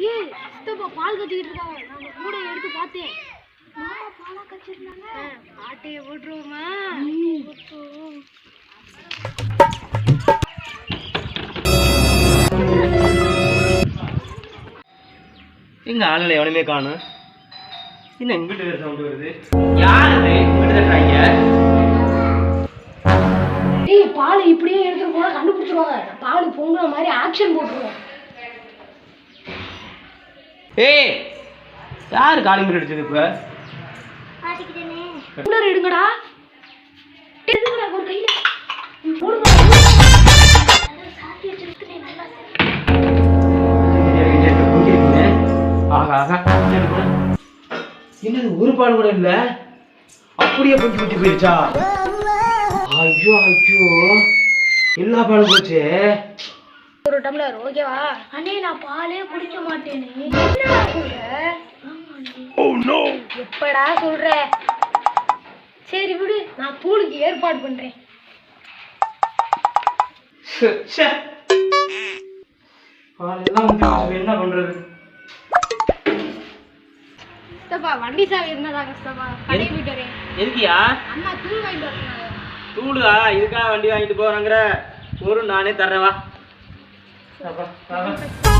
டேய் சித்தப்பா பால் கத்திக்கிட்டு இருக்காங்க. நாங்க கூட எடுத்து பார்த்தேன். மாமா பாலா கத்திருந்தாங்க ஆட்டையை போட்டுருவோமா? போட்டுருவோம். எங்க ஆளுல எவனுமே காணும். என்ன இங்கிட்டு வேற சவுண்ட் வருது? யார் டேய் பால் இப்படியே எடுத்துட்டு போனா கண்டுபிடிச்சிருவாங்க. பால் பொங்குற மாதிரி ஆக்ஷன் போட்டுருவோம். ஏய் யார் காலிங் பெல் அடிச்சது இப்ப? கூலர் எடுங்கடா எடுங்கடா ஒரு கையில. என்னது ஒரு பால் கூட இல்ல? அப்படியே புஞ்சு புஞ்சு போயிருச்சா? ஐயோ ஐயோ. எல்லா பாலும் போச்சு. ஒரு டம்ளர் ஓகேவா அண்ணே நான் பாலே குடிக்க மாட்டேனே. என்னடா சொல்ற எப்படா சொல்ற? சரி விடு நான் தூளுக்கு ஏற்பாடு பண்றேன். என்ன பண்றது? வண்டி சாவி இருந்தாதா கஷ்டப்பா கடை போயிட்டு வரேன். எதுக்கியா? அம்மா தூள் வாங்கிட்டு வரேன். தூளுதா? இதுக்காக வண்டி வாங்கிட்டு போறாங்கிற. ஒரு நானே தர்றேன் 好吧来吧